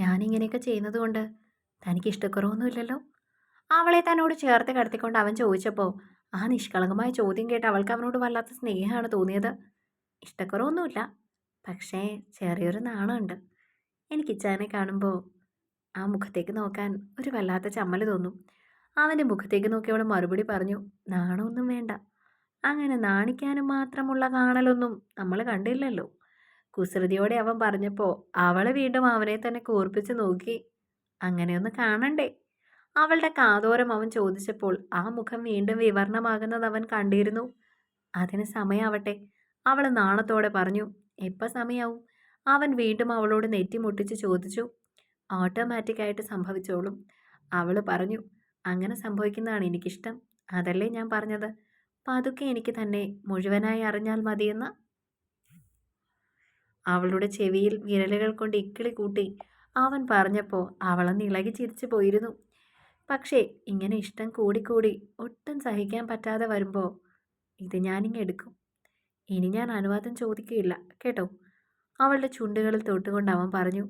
ഞാനിങ്ങനെയൊക്കെ ചെയ്യുന്നത് കൊണ്ട് തനിക്ക് ഇഷ്ടക്കുറവൊന്നുമില്ലല്ലോ അവളെ തന്നോട് ചേർത്ത് കിടത്തിക്കൊണ്ട് അവൻ ചോദിച്ചപ്പോൾ ആ നിഷ്കളങ്കമായ ചോദ്യം കേട്ട് അവൾക്ക് അവനോട് വല്ലാത്ത സ്നേഹമാണ് തോന്നിയത്. ഇഷ്ടക്കുറവൊന്നുമില്ല പക്ഷേ ചെറിയൊരു നാണമുണ്ട്. എനിക്ക് ഇച്ചാനെ കാണുമ്പോൾ ആ മുഖത്തേക്ക് നോക്കാൻ ഒരു വല്ലാത്ത ചമ്മൽ തോന്നും. അവന്റെ മുഖത്തേക്ക് നോക്കി അവൾ മറുപടി പറഞ്ഞു നാണമൊന്നും വേണ്ട. അങ്ങനെ നാണിക്കാനും മാത്രമുള്ള കാണലൊന്നും നമ്മൾ കണ്ടില്ലല്ലോ. കുസൃതിയോടെ അവൻ പറഞ്ഞപ്പോൾ അവൾ വീണ്ടും അവനെ തന്നെ കൂർപ്പിച്ച് നോക്കി. അങ്ങനെയൊന്ന് കാണണ്ടേ? അവളുടെ കാതോരം അവൻ ചോദിച്ചപ്പോൾ ആ മുഖം വീണ്ടും വിവർണമാകുന്നത് അവൻ കണ്ടിരുന്നു. അതിന് സമയാവട്ടെ അവൾ നാണത്തോടെ പറഞ്ഞു. എപ്പോൾ സമയാവും? അവൻ വീണ്ടും അവളോട് നെറ്റിമുട്ടിച്ച് ചോദിച്ചു. ഓട്ടോമാറ്റിക്കായിട്ട് സംഭവിച്ചോളും അവൾ പറഞ്ഞു. അങ്ങനെ സംഭവിക്കുന്നതാണ് എനിക്കിഷ്ടം. അതല്ലേ ഞാൻ പറഞ്ഞത്. പതുക്കെ എനിക്ക് തന്നെ മുഴുവനായി അറിഞ്ഞാൽ മതിയെന്ന്? അവളുടെ ചെവിയിൽ വിരലുകൾ കൊണ്ട് ഇക്കിളി കൂട്ടി. അവൻ പറഞ്ഞപ്പോൾ അവളൊന്ന് ഇളകി ചിരിച്ചു പോയിരുന്നു. പക്ഷേ ഇങ്ങനെ ഇഷ്ടം കൂടിക്കൂടി ഒട്ടും സഹിക്കാൻ പറ്റാതെ വരുമ്പോൾ ഇത് ഞാനിങ്ങ് എടുക്കും. ഇനി ഞാൻ അനുവാദം ചോദിക്കുകയില്ല കേട്ടോ? അവളുടെ ചുണ്ടുകളിൽ തൊട്ടുകൊണ്ട് അവൻ പറഞ്ഞു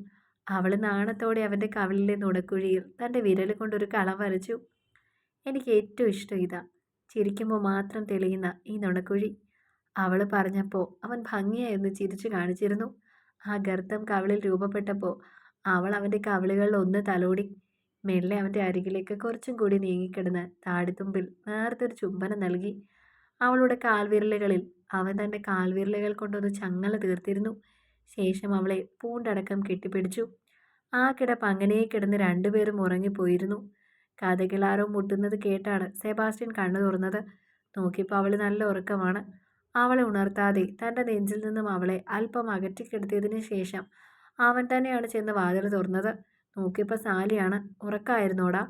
അവൾ നാണത്തോടെ അവന്റെ കവിളിലെ നുണക്കുഴിയിൽ തന്റെ വിരൽ കൊണ്ടൊരു കളം വരച്ചു. എനിക്ക് ഏറ്റവും ഇഷ്ടം ഇതാ. ചിരിക്കുമ്പോൾ മാത്രം തെളിയുന്ന ഈ നുണക്കുഴി. അവൾ പറഞ്ഞപ്പോൾ അവൻ ഭംഗിയായിരുന്നു ചിരിച്ചു കാണിച്ചിരുന്നു. ആ ഗർത്തം കവളിൽ രൂപപ്പെട്ടപ്പോൾ അവൾ അവന്റെ കവിളുകളിൽ ഒന്ന് തലോടി. മെല്ലെ അവന്റെ അരികിലേക്ക് കുറച്ചും കൂടി നീങ്ങിക്കിടന്ന് താടിത്തുമ്പിൽ നേർത്തൊരു ചുംബനം നൽകി. അവളുടെ കാൽവിരലുകളിൽ അവൻ തന്റെ കാൽവിരലുകൾ കൊണ്ടൊന്ന് ചങ്ങല തീർത്തിരുന്നു. ശേഷം അവളെ പൂണ്ടടക്കം കെട്ടിപ്പിടിച്ചു. ആ കിടപ്പ് അങ്ങനെ കിടന്ന് രണ്ടുപേരും ഉറങ്ങിപ്പോയിരുന്നു. കഥകളാരോ മുട്ടുന്നത് കേട്ടാണ് സെബാസ്റ്റ്യൻ കണ്ണു തുറന്നത്. നോക്കിയപ്പോൾ അവൾ നല്ല ഉറക്കമാണ്. അവളെ ഉണർത്താതെ തന്റെ നെഞ്ചിൽ നിന്നും അവളെ അല്പം അകറ്റിക്കെടുത്തിയതിന് ശേഷം അവൻ തന്നെയാണ് ചെന്ന് വാതിൽ തുറന്നത്. നോക്കിയപ്പോൾ സാലിയാണ്. ഉറക്കായിരുന്നോടാ?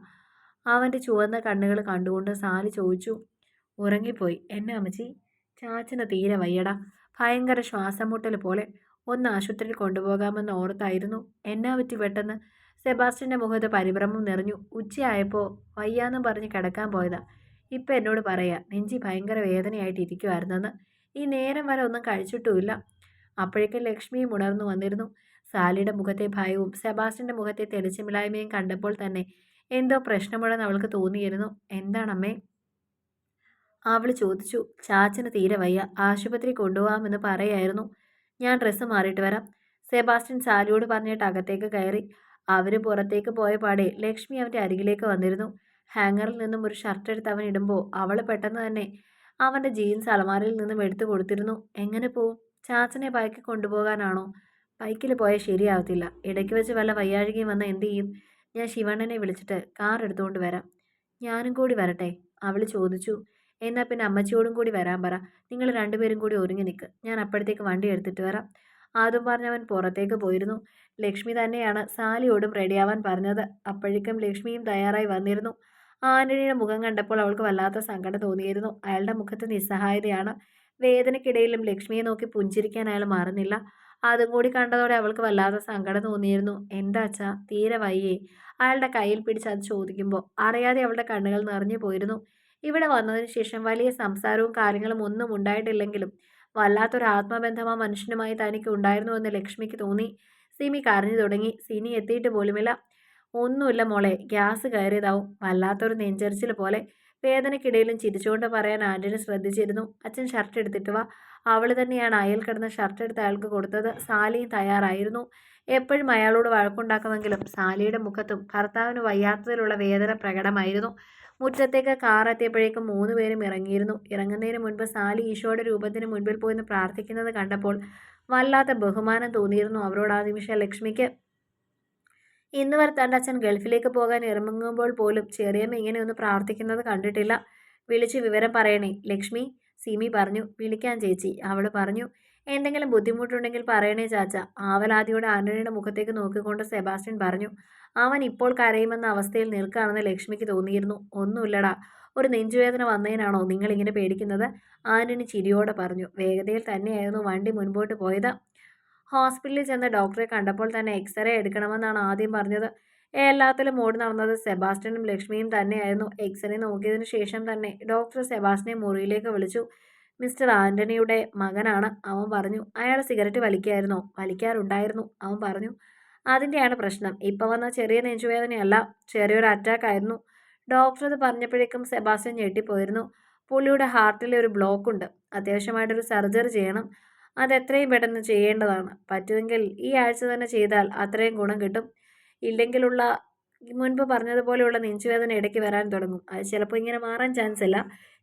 അവന്റെ ചുവന്ന കണ്ണുകൾ കണ്ടുകൊണ്ട് സാലി ചോദിച്ചു. ഉറങ്ങിപ്പോയി. എന്നെ അമ്മച്ചി? ചാച്ചന് തീരെ വയ്യടാ. ഭയങ്കര ശ്വാസം മുട്ടൽ പോലെ. ഒന്ന് ആശുപത്രിയിൽ കൊണ്ടുപോകാമെന്ന് ഓർത്തായിരുന്നു. എന്നാ പറ്റി പെട്ടെന്ന്? സെബാസ്റ്റ്യന്റെ മുഖത്ത് പരിഭ്രമം നിറഞ്ഞു. ഉച്ചയായപ്പോൾ വയ്യാന്നും പറഞ്ഞ് കിടക്കാൻ പോയതാ. ഇപ്പം എന്നോട് പറയാ. നെഞ്ചി ഭയങ്കര വേദനയായിട്ട് ഇരിക്കുമായിരുന്നെന്ന് ഈ നേരം വരെ ഒന്നും കഴിച്ചിട്ടുമില്ല. അപ്പോഴേക്കും ലക്ഷ്മിയും ഉണർന്നു വന്നിരുന്നു. സാലിയുടെ മുഖത്തെ ഭയവും സെബാസ്റ്റിന്റെ മുഖത്തെ തെളിച്ചമില്ലായ്മയും കണ്ടപ്പോൾ തന്നെ എന്തോ പ്രശ്നമുണ്ടെന്ന് അവൾക്ക് തോന്നിയിരുന്നു. എന്താണമ്മേ? അവൾ ചോദിച്ചു. ചാച്ചന് തീരെ വയ്യ. ആശുപത്രി കൊണ്ടുപോകാമെന്ന് പറയായിരുന്നു. ഞാൻ ഡ്രസ്സ് മാറിയിട്ട് വരാം. സെബാസ്റ്റ്യൻ സാലിയോട് പറഞ്ഞിട്ട് അകത്തേക്ക് കയറി. അവർ പുറത്തേക്ക് പോയ പാടെ ലക്ഷ്മി അവന്റെ അരികിലേക്ക് വന്നിരുന്നു. ഹാങ്ങറിൽ നിന്നും ഒരു ഷർട്ട് എടുത്ത് അവൻ ഇടുമ്പോൾ അവൾ പെട്ടെന്ന് തന്നെ അവന്റെ ജീൻസ് അലമാരയിൽ നിന്നും എടുത്തു കൊടുത്തിരുന്നു. എങ്ങനെ പോവും? ചാച്ചനെ ബൈക്കിൽ കൊണ്ടുപോകാനാണോ? ബൈക്കിൽ പോയാൽ ശരിയാവത്തില്ല. ഇടയ്ക്ക് വെച്ച് വല്ല വയ്യാഴികയും വന്ന എന്തു ചെയ്യും? ഞാൻ ശിവണ്ണനെ വിളിച്ചിട്ട് കാർ എടുത്തുകൊണ്ട് വരാം. ഞാനും കൂടി വരട്ടെ? അവൾ ചോദിച്ചു. എന്നാൽ പിന്നെ അമ്മച്ചിയോടും കൂടി വരാൻ പറ. നിങ്ങൾ രണ്ടുപേരും കൂടി ഒരുങ്ങി നിൽക്ക് ഞാൻ അപ്പോഴത്തേക്ക് വണ്ടി എടുത്തിട്ട് വരാം. ആദ്യം പറഞ്ഞവൻ പുറത്തേക്ക് പോയിരുന്നു. ലക്ഷ്മി തന്നെയാണ് സാലിയോടും റെഡിയാവാൻ പറഞ്ഞത്. അപ്പോഴേക്കും ലക്ഷ്മിയും തയ്യാറായി വന്നിരുന്നു. ആന്റണിയുടെ മുഖം കണ്ടപ്പോൾ അവൾക്ക് വല്ലാത്ത സങ്കടം തോന്നിയിരുന്നു. അയാളുടെ മുഖത്ത് നിസ്സഹായതയാണ്. വേദനയ്ക്കിടയിലും ലക്ഷ്മിയെ നോക്കി പുഞ്ചിരിക്കാൻ അയാൾ മാറുന്നില്ല. അതും കൂടി കണ്ടതോടെ അവൾക്ക് വല്ലാത്ത സങ്കടം തോന്നിയിരുന്നു. എന്താ അച്ഛാ? തീരെ വയ്യേ? അയാളുടെ കയ്യിൽ പിടിച്ച് അത് ചോദിക്കുമ്പോൾ അറിയാതെ അവളുടെ കണ്ണുകൾ നിറഞ്ഞു പോയിരുന്നു. ഇവിടെ വന്നതിന് ശേഷം വലിയ സംസാരവും കാര്യങ്ങളും ഒന്നും ഉണ്ടായിട്ടില്ലെങ്കിലും വല്ലാത്തൊരു ആത്മബന്ധം ആ മനുഷ്യനുമായി തനിക്ക് ഉണ്ടായിരുന്നുവെന്ന് ലക്ഷ്മിക്ക് തോന്നി. സിമി കരഞ്ഞു തുടങ്ങി. സിനി എത്തിയിട്ട് പോലുമില്ല. ഒന്നുമില്ല മോളെ. ഗ്യാസ് കയറിയതാവും. വല്ലാത്തൊരു നെഞ്ചരിച്ചിൽ പോലെ വേദനയ്ക്കിടയിലും ചിരിച്ചുകൊണ്ട് പറയാൻ ആന്റണി ശ്രദ്ധിച്ചിരുന്നു. അച്ഛൻ ഷർട്ട് എടുത്തിട്ട് വാ. അവൾ തന്നെയാണ് അയൽ കിടന്ന ഷർട്ട് എടുത്ത് അയാൾക്ക് കൊടുത്തത്. സാലിയും തയ്യാറായിരുന്നു. എപ്പോഴും അയാളോട് വഴക്കുണ്ടാക്കുമെങ്കിലും സാലിയുടെ മുഖത്തും ഭർത്താവിന് വയ്യാത്തതിലുള്ള വേദന പ്രകടമായിരുന്നു. മുറ്റത്തേക്ക് കാർ എത്തിയപ്പോഴേക്കും മൂന്ന് പേരും ഇറങ്ങിയിരുന്നു. ഇറങ്ങുന്നതിന് മുൻപ് സാലി ഈശോയുടെ രൂപത്തിന് മുൻപിൽ പോയിന്ന് പ്രാർത്ഥിക്കുന്നത് കണ്ടപ്പോൾ വല്ലാത്ത ബഹുമാനം തോന്നിയിരുന്നു അവരോട് ആ നിമിഷം ലക്ഷ്മിക്ക്. ഇന്ന് തന്റെ അച്ഛൻ ഗൾഫിലേക്ക് പോകാൻ ഇറങ്ങുമ്പോൾ പോലും ചെറിയമ്മ ഇങ്ങനെയൊന്ന് പ്രാർത്ഥിക്കുന്നത് കണ്ടിട്ടില്ല. വിളിച്ച് വിവരം പറയണേ. ലക്ഷ്മി സിമി പറഞ്ഞു. വിളിക്കാൻ ചേച്ചി. അവൾ പറഞ്ഞു. എന്തെങ്കിലും ബുദ്ധിമുട്ടുണ്ടെങ്കിൽ പറയണേ ചാച്ച. ആവലാദിയോട് ആന്റണിയുടെ മുഖത്തേക്ക് നോക്കിക്കൊണ്ട് സെബാസ്റ്റ്യൻ പറഞ്ഞു. അവൻ ഇപ്പോൾ കരയുമെന്ന അവസ്ഥയിൽ നിൽക്കുകയാണെന്ന് ലക്ഷ്മിക്ക് തോന്നിയിരുന്നു. ഒന്നുമില്ലടാ. ഒരു നെഞ്ചുവേദന വന്നതിനാണോ നിങ്ങളിങ്ങനെ പേടിക്കുന്നത്? ആന്റണി ചിരിയോടെ പറഞ്ഞു. വേഗതയിൽ തന്നെയായിരുന്നു വണ്ടി മുൻപോട്ട് പോയത്. ഹോസ്പിറ്റലിൽ ചെന്ന് ഡോക്ടറെ കണ്ടപ്പോൾ തന്നെ എക്സ്റേ എടുക്കണമെന്നാണ് ആദ്യം പറഞ്ഞത്. എല്ലാത്തിലും ഓടി നടന്നത് സെബാസ്റ്റ്യനും ലക്ഷ്മിയും തന്നെയായിരുന്നു. എക്സ്റേ നോക്കിയതിനു ശേഷം തന്നെ ഡോക്ടർ സെബാസ്റ്റിനെ മുറിയിലേക്ക് വിളിച്ചു. മിസ്റ്റർ ആന്റണിയുടെ മകനാണ് അവൻ പറഞ്ഞു. അയാൾ സിഗരറ്റ് വലിക്കായിരുന്നോ വലിക്കാറുണ്ടായിരുന്നു അവൻ പറഞ്ഞു. അതിന്റെയാണ് പ്രശ്നം. ഇപ്പം വന്ന ചെറിയ നെഞ്ചുവേദനയല്ല ചെറിയൊരു അറ്റാക്ക് ആയിരുന്നു ഡോക്ടർ അത് പറഞ്ഞപ്പോഴേക്കും സെബാസ്റ്റ്യൻ ഞെട്ടിപ്പോയിരുന്നു. പുള്ളിയുടെ ഹാർട്ടിൽ ഒരു ബ്ലോക്ക് ഉണ്ട് അത്യാവശ്യമായിട്ടൊരു സർജറി ചെയ്യണം. അത് എത്രയും പെട്ടെന്ന് ചെയ്യേണ്ടതാണ്. പറ്റുമെങ്കിൽ ഈ ആഴ്ച തന്നെ ചെയ്താൽ അത്രയും ഗുണം കിട്ടും. ഇല്ലെങ്കിലുള്ള മുൻപ് പറഞ്ഞതുപോലെയുള്ള നെഞ്ചുവേദന ഇടയ്ക്ക് വരാൻ തുടങ്ങും. അത് ചിലപ്പോൾ ഇങ്ങനെ മാറാൻ ചാൻസ് ഇല്ല.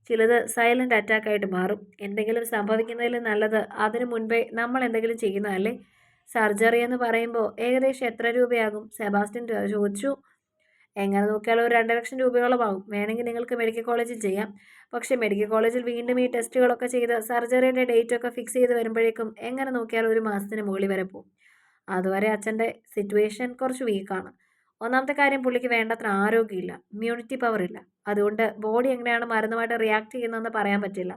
ചിലത് സൈലന്റ് അറ്റാക്കായിട്ട് മാറും. എന്തെങ്കിലും സംഭവിക്കുന്നതിൽ നല്ലത് അതിനു മുൻപേ നമ്മൾ എന്തെങ്കിലും ചെയ്യുന്നതല്ലേ? സർജറി എന്ന് പറയുമ്പോൾ ഏകദേശം എത്ര രൂപയാകും? സെബാസ്റ്റ്യൻ ചോദിച്ചു. എങ്ങനെ നോക്കിയാലും ഒരു രണ്ട് ലക്ഷം രൂപയോളം ആകും വേണമെങ്കിൽ നിങ്ങൾക്ക് മെഡിക്കൽ കോളേജിൽ ചെയ്യാം. പക്ഷേ മെഡിക്കൽ കോളേജിൽ വീണ്ടും ഈ ടെസ്റ്റുകളൊക്കെ ചെയ്ത് സർജറിയുടെ ഡേറ്റ് ഒക്കെ ഫിക്സ് ചെയ്ത് വരുമ്പോഴേക്കും എങ്ങനെ നോക്കിയാലും ഒരു മാസത്തിന് മുകളിൽ വരെ പോകും. അതുവരെ അച്ഛന്റെ സിറ്റുവേഷൻ കുറച്ച് വീക്കാണ് ഒന്നാമത്തെ കാര്യം പുള്ളിക്ക് വേണ്ടത്ര ആരോഗ്യമില്ല. ഇമ്മ്യൂണിറ്റി പവർ ഇല്ല. അതുകൊണ്ട് ബോഡി എങ്ങനെയാണ് മരുന്നുമായിട്ട് റിയാക്ട് ചെയ്യുന്നതെന്ന് പറയാൻ പറ്റില്ല.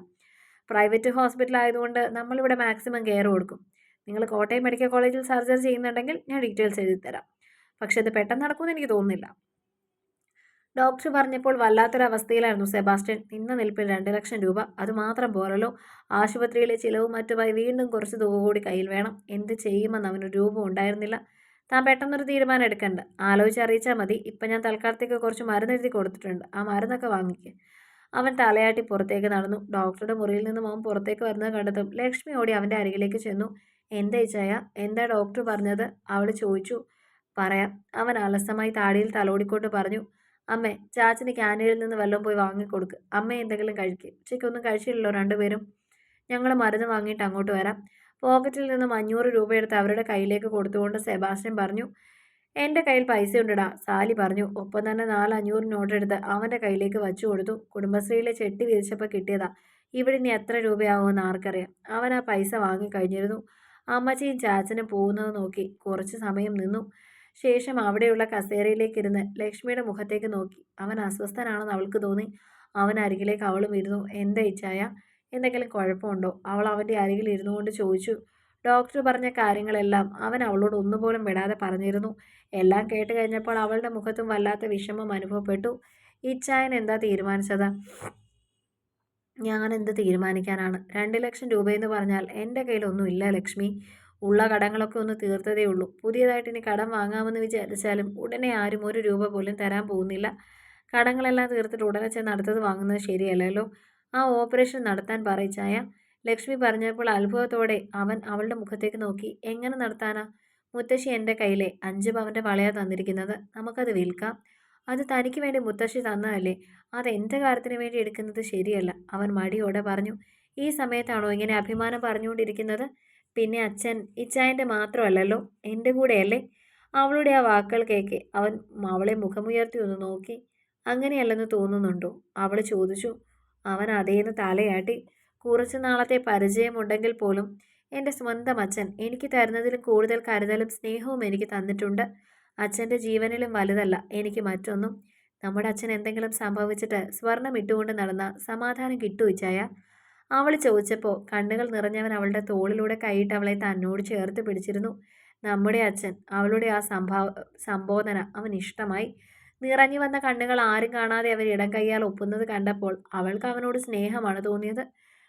പ്രൈവറ്റ് ഹോസ്പിറ്റൽ ആയതുകൊണ്ട് നമ്മളിവിടെ മാക്സിമം കെയർ കൊടുക്കും. നിങ്ങൾ കോട്ടയം മെഡിക്കൽ കോളേജിൽ സർജറി ചെയ്യുന്നുണ്ടെങ്കിൽ ഞാൻ ഡീറ്റെയിൽസ് എഴുതി തരാം പക്ഷേ ഇത് പെട്ടെന്ന് നടക്കുമെന്ന് എനിക്ക് തോന്നുന്നില്ല. ഡോക്ടർ പറഞ്ഞപ്പോൾ വല്ലാത്തൊരവസ്ഥയിലായിരുന്നു സെബാസ്റ്റ്യൻ. നിന്ന നിൽപ്പിൽ രണ്ട് ലക്ഷം രൂപ അതുമാത്രം പോരല്ലോ. ആശുപത്രിയിലെ ചിലവും മറ്റുമായി വീണ്ടും കുറച്ച് തുക കൂടി കയ്യിൽ വേണം. എന്ത് ചെയ്യുമെന്ന് അവന് രൂപം ഉണ്ടായിരുന്നില്ല. താൻ പെട്ടെന്നൊരു തീരുമാനം എടുക്കണ്ട. ആലോചിച്ചറിയിച്ചാൽ മതി. ഇപ്പം ഞാൻ തൽക്കാലത്തേക്ക് കുറച്ച് മരുന്ന് എഴുതി കൊടുത്തിട്ടുണ്ട്. ആ മരുന്നൊക്കെ വാങ്ങിക്കുക അവൻ തലയാട്ടി പുറത്തേക്ക് നടന്നു. ഡോക്ടറുടെ മുറിയിൽ നിന്നും അവൻ പുറത്തേക്ക് വരുന്നത് കണ്ടതും ലക്ഷ്മി ഓടി അവന്റെ അരികിലേക്ക് ചെന്നു. എന്താ ഇച്ചായ എന്താ ഡോക്ടർ പറഞ്ഞത്? അവൾ ചോദിച്ചു. പറയാം. അവൻ അലസമായി താടിയിൽ തലോടിക്കൊണ്ട് പറഞ്ഞു. അമ്മേ ചാച്ചന് ക്യാന്റീനിൽ നിന്ന് വെള്ളം പോയി വാങ്ങിക്കൊടുക്ക്. അമ്മ എന്തെങ്കിലും കഴിക്കുക ഉച്ചയ്ക്കൊന്നും കഴിച്ചില്ലല്ലോ രണ്ടുപേരും. ഞങ്ങൾ മരുന്ന് വാങ്ങിയിട്ട് അങ്ങോട്ട് വരാം. പോക്കറ്റിൽ നിന്നും അഞ്ഞൂറ് രൂപ എടുത്ത് അവരുടെ കയ്യിലേക്ക് കൊടുത്തുകൊണ്ട് സെബാസ്റ്റ്യൻ പറഞ്ഞു എന്റെ കയ്യിൽ പൈസ ഉണ്ടടാ സാലി പറഞ്ഞു. ഒപ്പം തന്നെ നാല് അഞ്ഞൂറ് നോട്ട് എടുത്ത് അവന്റെ കയ്യിലേക്ക് വച്ചു കൊടുത്തു. കുടുംബശ്രീയിലെ ചെട്ടി വിരിച്ചപ്പോൾ കിട്ടിയതാ. ഇവിടെ ഇനി എത്ര രൂപയാവുമെന്ന് ആർക്കറിയാം. അവൻ ആ പൈസ വാങ്ങി കഴിഞ്ഞിരുന്നു അമ്മച്ചിയും ചാച്ചനും പോകുന്നത് നോക്കി കുറച്ച് സമയം നിന്നു. ശേഷം അവിടെയുള്ള കസേരയിലേക്ക് ഇരുന്ന് ലക്ഷ്മിയുടെ മുഖത്തേക്ക് നോക്കി. അവൻ അസ്വസ്ഥനാണെന്ന് അവൾക്ക് തോന്നി. അവൻ അരികിലേക്ക് അവളും ഇരുന്നു. എന്താ ഇച്ഛായ എന്തെങ്കിലും കുഴപ്പമുണ്ടോ? അവൾ അവന്റെ അരികിൽ ഇരുന്നു കൊണ്ട് ചോദിച്ചു. ഡോക്ടർ പറഞ്ഞ കാര്യങ്ങളെല്ലാം അവൻ അവളോട് ഒന്നുപോലും വിടാതെ പറഞ്ഞിരുന്നു. എല്ലാം കേട്ട് കഴിഞ്ഞപ്പോൾ അവളുടെ മുഖത്തും വല്ലാത്ത വിഷമം അനുഭവപ്പെട്ടു. ഇച്ചായൻ എന്താ തീരുമാനിച്ചത്? ഞാൻ എന്ത് തീരുമാനിക്കാനാണ്? രണ്ട് ലക്ഷം രൂപയെന്ന് പറഞ്ഞാൽ എന്റെ കയ്യിലൊന്നുമില്ല ലക്ഷ്മി. ഉള്ള കടങ്ങളൊക്കെ ഒന്ന് തീർത്തതേ ഉള്ളൂ. പുതിയതായിട്ട് ഇനി കടം വാങ്ങാമെന്ന് വിചാരിച്ചാലും ഉടനെ ആരും ഒരു രൂപ പോലും തരാൻ പോകുന്നില്ല. കടങ്ങളെല്ലാം തീർത്തിട്ട് ഉടനെ ചെന്ന് അടുത്തത് വാങ്ങുന്നത് ശരിയല്ലല്ലോ. ആ ഓപ്പറേഷൻ നടത്താൻ പറയിച്ചായ ലക്ഷ്മി പറഞ്ഞപ്പോൾ അത്ഭുതത്തോടെ അവൻ അവളുടെ മുഖത്തേക്ക് നോക്കി. എങ്ങനെ നടത്താനാ? മുത്തശ്ശി എന്റെ കയ്യിലെ. അഞ്ച് പവന്റെ വളയാ തന്നിരിക്കുന്നത്. നമുക്കത് വിൽക്കാം. അത് തനിക്ക് വേണ്ടി മുത്തശ്ശി തന്നതല്ലേ? അത് എന്റെ കാര്യത്തിന് വേണ്ടി എടുക്കുന്നത് ശരിയല്ല. അവൻ മടിയോടെ പറഞ്ഞു. ഈ സമയത്താണോ ഇങ്ങനെ അഭിമാനം പറഞ്ഞുകൊണ്ടിരിക്കുന്നത്? പിന്നെ അച്ഛൻ ഇച്ചായന്റെ മാത്രമല്ലല്ലോ എന്റെ കൂടെയല്ലേ? അവളുടെ ആ വാക്കുകൾ കേൾക്കെ അവൻ അവളെ മുഖമുയർത്തി ഒന്ന് നോക്കി. അങ്ങനെയല്ലെന്ന് തോന്നുന്നുണ്ടോ? അവൾ ചോദിച്ചു. അവൻ അതേന്ന് തലയാട്ടി. കുറച്ചു നാളത്തെ പരിചയമുണ്ടെങ്കിൽ പോലും എന്റെ സ്വന്തം അച്ഛൻ എനിക്ക് തരുന്നതിലും കൂടുതൽ കരുതലും സ്നേഹവും എനിക്ക് തന്നിട്ടുണ്ട്. അച്ഛന്റെ ജീവനിലും വലുതല്ല എനിക്ക് മറ്റൊന്നും. നമ്മുടെ അച്ഛൻ എന്തെങ്കിലും സംഭവിച്ചിട്ട് സ്വർണം ഇട്ടുകൊണ്ട് നടന്ന സമാധാനം കിട്ടുവിച്ചായ അവൾ ചോദിച്ചപ്പോൾ കണ്ണുകൾ നിറഞ്ഞവൻ അവളുടെ തോളിലൂടെ കൈയിട്ട് അവളെ തന്നോട് ചേർത്ത് പിടിച്ചിരുന്നു. നമ്മുടെ അച്ഛൻ അവളുടെ ആ സംഭാവ സംബോധന അവൻ ഇഷ്ടമായി. നിറഞ്ഞു വന്ന കണ്ണുകൾ ആരും കാണാതെ അവർ ഇടം കൈയാൽ ഒപ്പുന്നത് കണ്ടപ്പോൾ അവൾക്ക് അവനോട് സ്നേഹമാണ് തോന്നിയത്.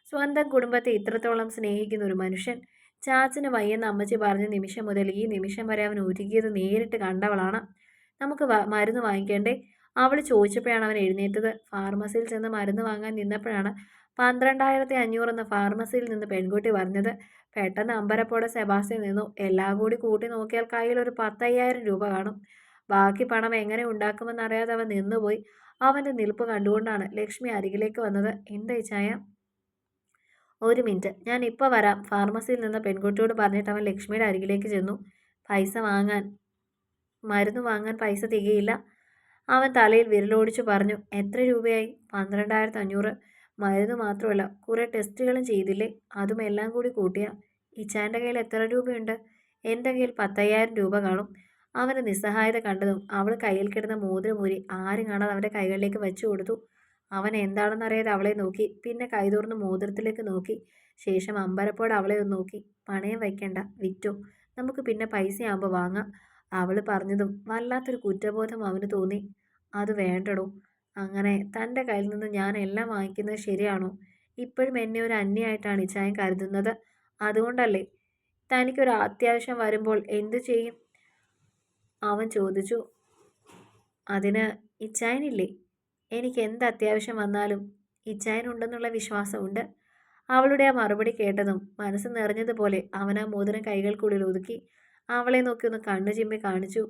സ്വന്തം കുടുംബത്തെ ഇത്രത്തോളം സ്നേഹിക്കുന്ന ഒരു മനുഷ്യൻ. ചാച്ചന് വയ്യെന്ന് അമ്മച്ചി പറഞ്ഞ നിമിഷം മുതൽ ഈ നിമിഷം വരെ അവൻ ഒരുക്കിയത് നേരിട്ട് കണ്ടവളാണ്. നമുക്ക് മരുന്ന് വാങ്ങിക്കേണ്ടേ? അവൾ ചോദിച്ചപ്പോഴാണ് അവൻ എഴുന്നേറ്റത്. ഫാർമസിയിൽ ചെന്ന് മരുന്ന് വാങ്ങാൻ നിന്നപ്പോഴാണ് പന്ത്രണ്ടായിരത്തി അഞ്ഞൂറ് എന്ന ഫാർമസിയിൽ നിന്ന് പെൺകുട്ടി പറഞ്ഞത് പെട്ടെന്ന് അമ്പരപ്പോടെ സെബാസ്റ്റ്യൻ നിന്നു. എല്ലാം കൂടി കൂട്ടി നോക്കിയാൽ കയ്യിൽ ഒരു പത്തയ്യായിരം രൂപ കാണും. ബാക്കി പണം എങ്ങനെ ഉണ്ടാക്കുമെന്നറിയാതെ അവൻ നിന്നുപോയി. അവന്റെ നിൽപ്പ് കണ്ടുകൊണ്ടാണ് ലക്ഷ്മി അരികിലേക്ക് വന്നത്. എന്താ ചായ? ഒരു മിനിറ്റ്. ഞാൻ ഇപ്പോൾ വരാം. ഫാർമസിയിൽ നിന്ന് പെൺകുട്ടിയോട് പറഞ്ഞിട്ട് അവൻ ലക്ഷ്മിയുടെ അരികിലേക്ക് ചെന്നു. പൈസ വാങ്ങാൻ മരുന്ന് വാങ്ങാൻ പൈസ തികയില്ല. അവൻ തലയിൽ വിരലോടിച്ചു പറഞ്ഞു. എത്ര രൂപയായി? പന്ത്രണ്ടായിരത്തി അഞ്ഞൂറ് മരുന്ന് മാത്രമല്ല കുറേ ടെസ്റ്റുകളും ചെയ്തില്ലേ? അതും എല്ലാം കൂടി കൂട്ടിയ ഇച്ചാന്റെ കയ്യിൽ എത്ര രൂപയുണ്ട്? എന്റെ കയ്യിൽ പത്തയ്യായിരം രൂപ കാണും. അവന്റെ നിസ്സഹായത കണ്ടതും അവൾ കയ്യിൽ കിടന്ന മോതിരമൂരി ആരും കാണാതെ അവന്റെ കൈകളിലേക്ക് വെച്ചു കൊടുത്തു. അവൻ എന്താണെന്നറിയാതെ അവളെ നോക്കി പിന്നെ കൈതുറന്ന് മോതിരത്തിലേക്ക് നോക്കി. ശേഷം അമ്പരപ്പോടെ അവളെ ഒന്ന് നോക്കി. പണയം വയ്ക്കണ്ട വിറ്റോ? നമുക്ക് പിന്നെ പൈസയാകുമ്പോൾ വാങ്ങാം അവൾ പറഞ്ഞതും വല്ലാത്തൊരു കുറ്റബോധം അവന് തോന്നി. അത് വേണ്ടടോ അങ്ങനെ തന്റെ കയ്യിൽ നിന്ന് ഞാൻ എല്ലാം വാങ്ങിക്കുന്നത് ശരിയാണോ? ഇപ്പോഴും എന്നെ ഒരു അന്യായിട്ടാണ് ഇച്ചായൻ കരുതുന്നത്. അതുകൊണ്ടല്ലേ? തനിക്കൊരു അത്യാവശ്യം വരുമ്പോൾ എന്തു ചെയ്യും? അവൻ ചോദിച്ചു. അതിന് ഇച്ചായനില്ലേ എനിക്ക് എന്ത് അത്യാവശ്യം വന്നാലും ഇച്ചായനുണ്ടെന്നുള്ള വിശ്വാസമുണ്ട്. അവളുടെ ആ മറുപടി കേട്ടതും മനസ്സ് നിറഞ്ഞതുപോലെ അവൻ ആ മോതിരം കൈകൾക്കുള്ളിൽ ഒതുക്കി അവളെ നോക്കി ഒന്ന് കണ്ണു ചിമ്മി കാണിച്ചു.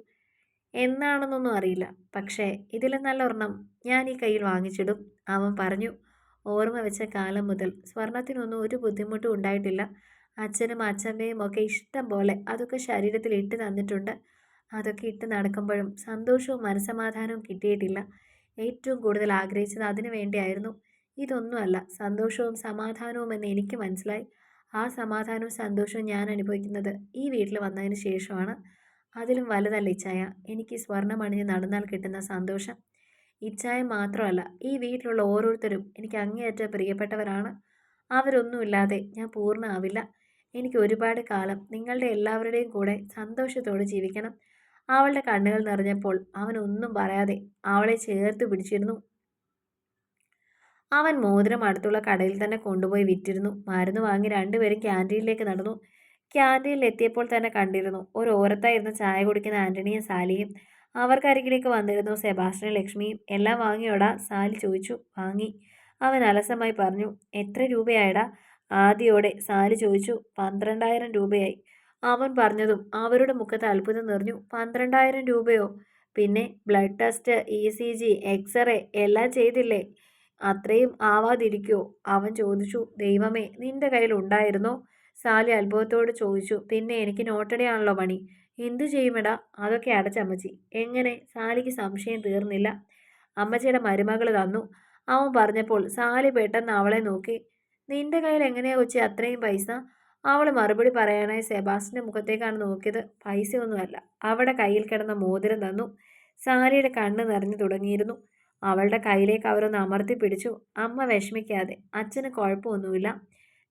എന്നാണെന്നൊന്നും അറിയില്ല. പക്ഷേ ഇതിൽ നല്ലൊരെണ്ണം ഞാൻ ഈ കയ്യിൽ വാങ്ങിച്ചിടും. അവൻ പറഞ്ഞു ഓർമ്മ വെച്ച കാലം മുതൽ സ്വർണത്തിനൊന്നും ഒരു ബുദ്ധിമുട്ടും ഉണ്ടായിട്ടില്ല. അച്ഛനും അച്ഛമ്മയും ഒക്കെ ഇഷ്ടം പോലെ അതൊക്കെ ശരീരത്തിൽ ഇട്ട് തന്നിട്ടുണ്ട്. അതൊക്കെ ഇട്ട് നടക്കുമ്പോഴും സന്തോഷവും മനസമാധാനവും കിട്ടിയിട്ടില്ല. ഏറ്റവും കൂടുതൽ ആഗ്രഹിച്ചത് അതിനു വേണ്ടിയായിരുന്നു. ഇതൊന്നുമല്ല സന്തോഷവും സമാധാനവും എന്ന് എനിക്ക് മനസ്സിലായി. ആ സമാധാനവും സന്തോഷവും ഞാൻ അനുഭവിക്കുന്നത് ഈ വീട്ടിൽ വന്നതിന് ശേഷമാണ്. അതിലും വലുതല്ല ഇച്ചായ എനിക്ക് സ്വർണം അണിഞ്ഞ് നടന്നാൽ കിട്ടുന്ന സന്തോഷം ഇച്ചായ മാത്രമല്ല ഈ വീട്ടിലുള്ള ഓരോരുത്തരും എനിക്ക് അങ്ങേയറ്റ പ്രിയപ്പെട്ടവരാണ്. അവരൊന്നുമില്ലാതെ ഞാൻ പൂർണമാവില്ല എനിക്ക് ഒരുപാട് കാലം നിങ്ങളുടെ എല്ലാവരുടെയും കൂടെ സന്തോഷത്തോടെ ജീവിക്കണം. അവളുടെ കണ്ണുകൾ നിറഞ്ഞപ്പോൾ അവനൊന്നും പറയാതെ അവളെ ചേർത്ത് പിടിച്ചിരുന്നു. അവൻ മോതിരം അടുത്തുള്ള കടയിൽ തന്നെ കൊണ്ടുപോയി വിറ്റിരുന്നു. മരുന്ന് വാങ്ങി രണ്ടുപേരും ക്യാന്റീനിലേക്ക് നടന്നു. ക്യാന്റീനിൽ എത്തിയപ്പോൾ തന്നെ കണ്ടിരുന്നു. ഒരു ഓരത്തായിരുന്നു ചായ കുടിക്കുന്ന ആന്റണിയും സാലിയും. അവർക്കരികിലേക്ക് വന്നിരുന്നു സെബാസ്റ്റ്യൻ ലക്ഷ്മിയും. എല്ലാം വാങ്ങിയോടാ? സാലി ചോദിച്ചു. വാങ്ങി. അവൻ അലസമായി പറഞ്ഞു. എത്ര രൂപയായടാ? ആദ്യോടെ സാലി ചോദിച്ചു. പന്ത്രണ്ടായിരം രൂപയായി. അവൻ പറഞ്ഞതും അവരുടെ മുഖത്ത് അത്ഭുതം നിറഞ്ഞു. പന്ത്രണ്ടായിരം രൂപയോ? പിന്നെ blood test E C G x-ray എല്ലാം ചെയ്തില്ലേ? അത്രയും ആവാതിരിക്കോ? അവൻ ചോദിച്ചു. ദൈവമേ നിന്റെ കയ്യിൽ ഉണ്ടായിരുന്നോ സാലി അത്ഭുതത്തോട് ചോദിച്ചു പിന്നെ എനിക്ക് നോട്ടടിയാണല്ലോ പണി. എന്തു ചെയ്യുമെടാ? അതൊക്കെ അടച്ചമ്മച്ചി എങ്ങനെ? സാലിക്ക് സംശയം തീർന്നില്ല. അമ്മച്ചിയുടെ മരുമകൾ തന്നു. അവൻ പറഞ്ഞപ്പോൾ സാലി പെട്ടെന്ന് അവളെ നോക്കി. നിന്റെ കയ്യിൽ എങ്ങനെയാ കൊച്ചി അത്രയും പൈസ? അവൾ മറുപടി പറയാനായി സെബാസ്റ്റിന്റെ മുഖത്തേക്കാണ് നോക്കിയത്. പൈസയൊന്നുമല്ല. അവളുടെ കയ്യിൽ കിടന്ന മോതിരം തന്നു. സാലിയുടെ കണ്ണ് നിറഞ്ഞു തുടങ്ങിയിരുന്നു. അവളുടെ കയ്യിലേക്ക് അവരൊന്ന് അമർത്തി പിടിച്ചു. അമ്മ വിഷമിക്കാതെ. അച്ഛന് കുഴപ്പമൊന്നുമില്ല.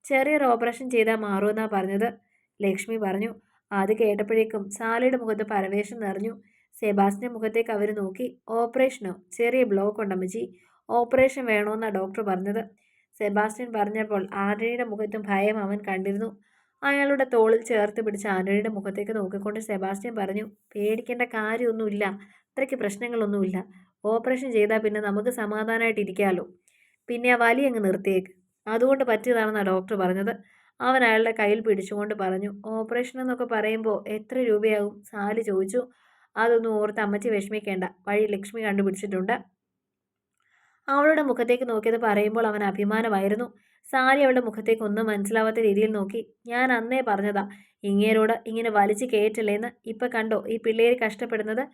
ചെറിയൊരു ഓപ്പറേഷൻ ചെയ്താൽ മാറുമെന്നാണ് പറഞ്ഞത്. ലക്ഷ്മി പറഞ്ഞു. അത് കേട്ടപ്പോഴേക്കും സാലിയുടെ മുഖത്ത് പരവേശം നിറഞ്ഞു. സെബാസ്റ്റിന്റെ മുഖത്തേക്ക് അവർ നോക്കി. ഓപ്പറേഷനോ? ചെറിയ ബ്ലോക്ക് ഉണ്ടമ്മച്ചി ഓപ്പറേഷൻ വേണമെന്നാണ് ഡോക്ടർ പറഞ്ഞത്. സെബാസ്റ്റ്യൻ പറഞ്ഞപ്പോൾ ആന്റണിയുടെ മുഖത്തും ഭയം അവൻ കണ്ടിരുന്നു. അയാളുടെ തോളിൽ ചേർത്ത് പിടിച്ച ആന്റണിയുടെ മുഖത്തേക്ക് നോക്കിക്കൊണ്ട് സെബാസ്റ്റ്യൻ പറഞ്ഞു പേടിക്കേണ്ട കാര്യമൊന്നുമില്ല. അത്രയ്ക്ക് പ്രശ്നങ്ങളൊന്നുമില്ല. ഓപ്പറേഷൻ ചെയ്താൽ പിന്നെ നമുക്ക് സമാധാനമായിട്ടിരിക്കാമല്ലോ പിന്നെ ആ വലിയങ്ങ് നിർത്തിയേക്ക്. അതുകൊണ്ട് പറ്റിയതാണെന്നാണ് ഡോക്ടർ പറഞ്ഞത്. അവൻ അയാളുടെ കയ്യിൽ പിടിച്ചുകൊണ്ട് പറഞ്ഞു ഓപ്പറേഷൻ എന്നൊക്കെ പറയുമ്പോൾ എത്ര രൂപയാകും? സാലി ചോദിച്ചു. അതൊന്നും ഓർത്ത് അമ്മച്ചി വിഷമിക്കേണ്ട. വഴി ലക്ഷ്മി കണ്ടുപിടിച്ചിട്ടുണ്ട്. അവളുടെ മുഖത്തേക്ക് നോക്കിയത് പറയുമ്പോൾ അവൻ അഭിമാനമായിരുന്നു. സാരി അവളുടെ മുഖത്തേക്ക് ഒന്നും മനസ്സിലാവാത്ത രീതിയിൽ നോക്കി. ഞാൻ അന്നേ പറഞ്ഞതാ ഇങ്ങേരോട് ഇങ്ങനെ വലിച്ചു കയറ്റില്ലേന്ന്. ഇപ്പം കണ്ടോ ഈ പിള്ളേർ കഷ്ടപ്പെടുന്നത്?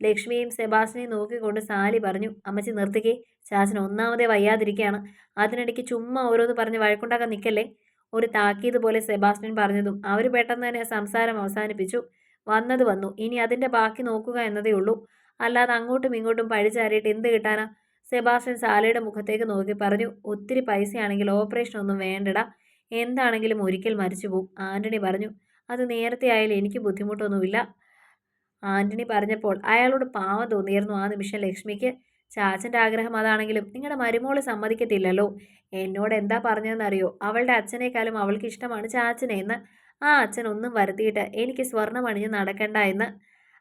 ലക്ഷ്മിയും സെബാസ്റ്റിനെയും നോക്കിക്കൊണ്ട് സാലി പറഞ്ഞു അമ്മച്ചി നിർത്തിക്കേ ചാച്ചൻ ഒന്നാമതേ വയ്യാതിരിക്കുകയാണ് അതിനിടയ്ക്ക് ചുമ്മാ ഓരോന്ന് പറഞ്ഞ് വഴക്കുണ്ടാക്കാൻ നിൽക്കല്ലേ? ഒരു താക്കീത് പോലെ സെബാസ്റ്റിൻ പറഞ്ഞതും അവർ പെട്ടെന്ന് തന്നെ സംസാരം അവസാനിപ്പിച്ചു. വന്നത് വന്നു. ഇനി അതിന്റെ ബാക്കി നോക്കുക എന്നതേ ഉള്ളൂ. അല്ലാതെ അങ്ങോട്ടും ഇങ്ങോട്ടും പഴിച്ചാരിയിട്ട് എന്ത് കിട്ടാനാ? സെബാസ്റ്റ്യൻ സാലയുടെ മുഖത്തേക്ക് നോക്കി പറഞ്ഞു ഒത്തിരി പൈസയാണെങ്കിൽ ഓപ്പറേഷൻ ഒന്നും വേണ്ടടാ. എന്താണെങ്കിലും ഒരിക്കൽ മരിച്ചു പോകും ആന്റണി പറഞ്ഞു. അത് നേരത്തെ ആയാലും എനിക്ക് ബുദ്ധിമുട്ടൊന്നുമില്ല. ആന്റണി പറഞ്ഞപ്പോൾ അയാളോട് പാവം തോന്നിയിരുന്നു ആ നിമിഷം ലക്ഷ്മിക്ക്. ചാച്ചന്റെ ആഗ്രഹം അതാണെങ്കിലും നിങ്ങളുടെ മരുമോൾ സമ്മതിക്കത്തില്ലല്ലോ. എന്നോട് എന്താ പറഞ്ഞതെന്നറിയോ? അവളുടെ അച്ഛനേക്കാളും അവൾക്ക് ഇഷ്ടമാണ് ചാച്ചനെ എന്ന്. ആ അച്ഛൻ ഒന്നും വരുത്തിയിട്ട് എനിക്ക് സ്വർണം അണിഞ്ഞ് നടക്കണ്ട എന്ന്.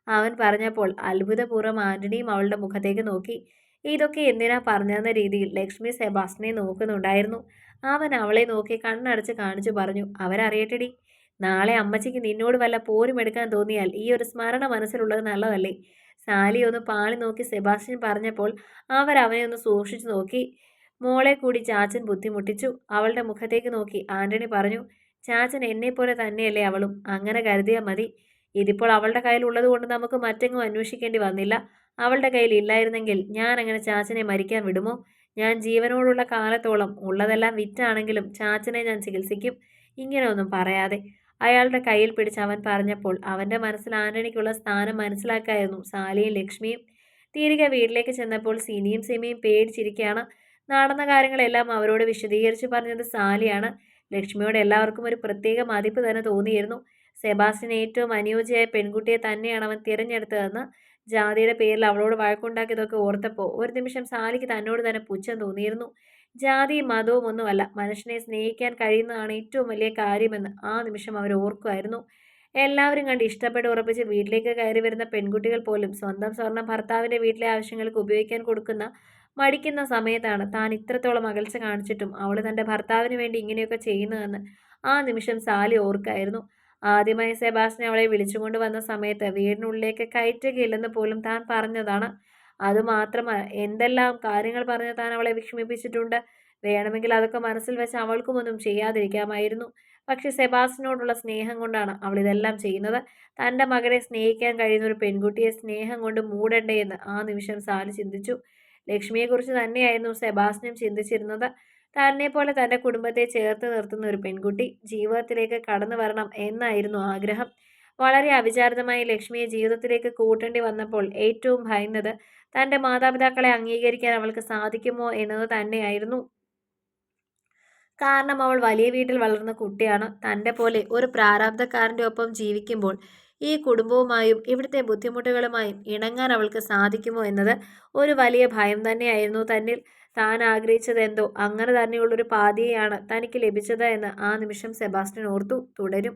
അവൻ പറഞ്ഞപ്പോൾ അത്ഭുതപൂർവം ആന്റണിയും അവളുടെ മുഖത്തേക്ക് നോക്കി. ഇതൊക്കെ എന്തിനാ പറഞ്ഞെന്ന രീതിയിൽ ലക്ഷ്മി സെബാസ്റ്റിനെ നോക്കുന്നുണ്ടായിരുന്നു. അവൻ അവളെ നോക്കി കണ്ണടച്ച് കാണിച്ചു പറഞ്ഞു അവരറിയട്ടെടി. നാളെ അമ്മച്ചിക്ക് നിന്നോട് വല്ല പോരും എടുക്കാൻ തോന്നിയാൽ ഈ ഒരു സ്മരണ മനസ്സിലുള്ളത് നല്ലതല്ലേ? സാലി ഒന്ന് പാളി നോക്കി സെബാസ്റ്റ്യൻ പറഞ്ഞപ്പോൾ അവർ അവനെ ഒന്ന് സൂക്ഷിച്ചു നോക്കി. മോളെ കൂടി ചാച്ചൻ ബുദ്ധിമുട്ടിച്ചു. അവളുടെ മുഖത്തേക്ക് നോക്കി ആന്റണി പറഞ്ഞു ചാച്ചൻ എന്നെപ്പോലെ തന്നെയല്ലേ അവളും? അങ്ങനെ കരുതിയാൽ മതി. ഇതിപ്പോൾ അവളുടെ കയ്യിൽ ഉള്ളതുകൊണ്ട് നമുക്ക് മറ്റെങ്ങും അന്വേഷിക്കേണ്ടി വന്നില്ല. അവളുടെ കയ്യിൽ ഇല്ലായിരുന്നെങ്കിൽ ഞാൻ അങ്ങനെ ചാച്ചനെ മരിക്കാൻ വിടുമോ? ഞാൻ ജീവനോടുള്ള കാലത്തോളം ഉള്ളതെല്ലാം വിറ്റാണെങ്കിലും ചാച്ചനെ ഞാൻ ചികിത്സിക്കും. ഇങ്ങനെ ഒന്നും പറയാതെ. അയാളുടെ കയ്യിൽ പിടിച്ച് അവൻ പറഞ്ഞപ്പോൾ അവന്റെ മനസ്സിൽ ആന്റണിക്കുള്ള സ്ഥാനം മനസ്സിലാക്കായിരുന്നു. സാലിയും ലക്ഷ്മിയും തിരികെ വീട്ടിലേക്ക് ചെന്നപ്പോൾ സിനിയും സിമിയും പേടിച്ചിരിക്കുകയാണ്. നടന്ന കാര്യങ്ങളെല്ലാം അവരോട് വിശദീകരിച്ച് പറഞ്ഞത് സാലിയാണ്. ലക്ഷ്മിയോട് എല്ലാവർക്കും ഒരു പ്രത്യേക മതിപ്പ് തന്നെ തോന്നിയിരുന്നു. സെബാസ്റ്റിന് ഏറ്റവും അനുയോജ്യമായ പെൺകുട്ടിയെ തന്നെയാണ് അവൻ തിരഞ്ഞെടുത്തതെന്ന് ജാതിയുടെ പേരിൽ അവളോട് വഴക്കുണ്ടാക്കിയതൊക്കെ ഓർത്തപ്പോൾ ഒരു നിമിഷം സാലിക്ക് തന്നോട് തന്നെ പുച്ഛം തോന്നിയിരുന്നു. ജാതിയും മതവും ഒന്നുമല്ല. മനുഷ്യനെ സ്നേഹിക്കാൻ കഴിയുന്നതാണ് ഏറ്റവും വലിയ കാര്യമെന്ന് ആ നിമിഷം അവർ ഓർക്കുമായിരുന്നു. എല്ലാവരും കണ്ട് ഇഷ്ടപ്പെട്ട് ഉറപ്പിച്ച് വീട്ടിലേക്ക് കയറി വരുന്ന പെൺകുട്ടികൾ പോലും സ്വന്തം സ്വർണം ഭർത്താവിന്റെ വീട്ടിലെ ആവശ്യങ്ങൾക്ക് ഉപയോഗിക്കാൻ കൊടുക്കുന്ന മടിക്കുന്ന സമയത്താണ് താൻ ഇത്രത്തോളം അകൽച്ച കാണിച്ചിട്ടും അവൾ തന്റെ ഭർത്താവിന് വേണ്ടി ഇങ്ങനെയൊക്കെ ചെയ്യുന്നതെന്ന് ആ നിമിഷം സാലി ഓർക്കായിരുന്നു. ആദ്യമായി സെബാസ്റ്റിനെ അവളെ വിളിച്ചുകൊണ്ട് വന്ന സമയത്ത് വീടിനുള്ളിലേക്ക് കയറ്റുകയില്ലെന്ന് പോലും താൻ പറഞ്ഞതാണ്. അതുമാത്രമല്ല എന്തെല്ലാം കാര്യങ്ങൾ പറഞ്ഞ് താൻ അവളെ വിഷമിപ്പിച്ചിട്ടുണ്ട്? വേണമെങ്കിൽ അതൊക്കെ മനസ്സിൽ വെച്ച് അവൾക്കുമൊന്നും ചെയ്യാതിരിക്കാമായിരുന്നു. പക്ഷെ സെബാസ്റ്റിനോടുള്ള സ്നേഹം കൊണ്ടാണ് അവൾ ഇതെല്ലാം ചെയ്യുന്നത്. തന്റെ മകനെ സ്നേഹിക്കാൻ കഴിയുന്ന ഒരു പെൺകുട്ടിയെ സ്നേഹം കൊണ്ട് മൂടണ്ടേ എന്ന് ആ നിമിഷം സാലി ചിന്തിച്ചു. ലക്ഷ്മിയെക്കുറിച്ച് തന്നെയായിരുന്നു സെബാസ്റ്റിനും ചിന്തിച്ചിരുന്നത്. തന്നെ പോലെ തന്റെ കുടുംബത്തെ ചേർത്ത് നിർത്തുന്ന ഒരു പെൺകുട്ടി ജീവിതത്തിലേക്ക് കടന്നു വരണം എന്നായിരുന്നു ആഗ്രഹം. വളരെ അവിചാരിതമായി ലക്ഷ്മിയെ ജീവിതത്തിലേക്ക് കൂട്ടേണ്ടി വന്നപ്പോൾ ഏറ്റവും ഭയന്നത് തന്റെ മാതാപിതാക്കളെ അംഗീകരിക്കാൻ അവൾക്ക് സാധിക്കുമോ എന്നത് തന്നെയായിരുന്നു. കാരണം അവൾ വലിയ വീട്ടിൽ വളർന്ന കുട്ടിയാണ്. തന്റെ പോലെ ഒരു പ്രാരാബ്ധക്കാരന്റെ ഒപ്പം ജീവിക്കുമ്പോൾ ഈ കുടുംബവുമായും ഇവിടുത്തെ ബുദ്ധിമുട്ടുകളുമായും ഇണങ്ങാൻ അവൾക്ക് സാധിക്കുമോ എന്നത് ഒരു വലിയ ഭയം തന്നെയായിരുന്നു. തന്നിൽ താൻ ആഗ്രഹിച്ചതെന്തോ അങ്ങനെ തന്നെയുള്ളൊരു പാതിയെയാണ് തനിക്ക് ലഭിച്ചത് എന്ന് ആ നിമിഷം സെബാസ്റ്റ്യൻ ഓർത്തു. തുടരും.